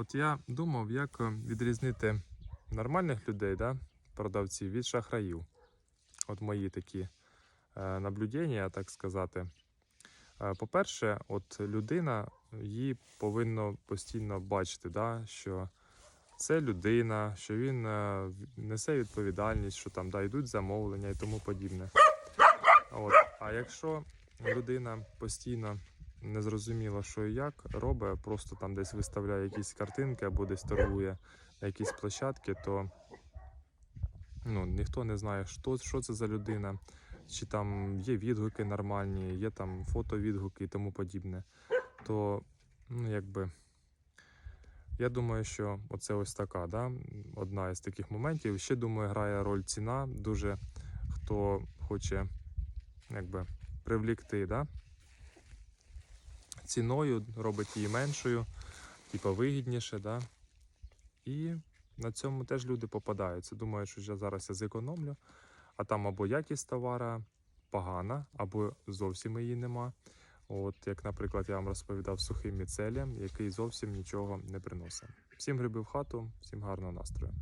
От я думав, як е, відрізнити нормальних людей, да, продавців, від шахраїв. От мої такі е, наблюдення, так сказати. Е, По-перше, от людина її повинно постійно бачити, да, що це людина, що він е, несе відповідальність, що там да, йдуть замовлення і тому подібне. От. А якщо людина постійно не зрозуміло, що і як робить, просто там десь виставляє якісь картинки або десь торгує на якісь площадки, то ну, ніхто не знає, що, що це за людина, чи там є відгуки нормальні, є там фотовідгуки і тому подібне. То, ну, якби. Я думаю, що оце ось така, да? одна із таких моментів. Ще думаю, грає роль ціна. Дуже хто хоче якби, привлікти, да? Ціною, робить її меншою, типу вигідніше, да? І на цьому теж люди попадаються. Думають, що я зараз я зекономлю, а там або якість товара погана, або зовсім її нема. От, як, наприклад, я вам розповідав сухим міцелієм, який зовсім нічого не приносить. Всім гриби в хату, всім гарного настрою.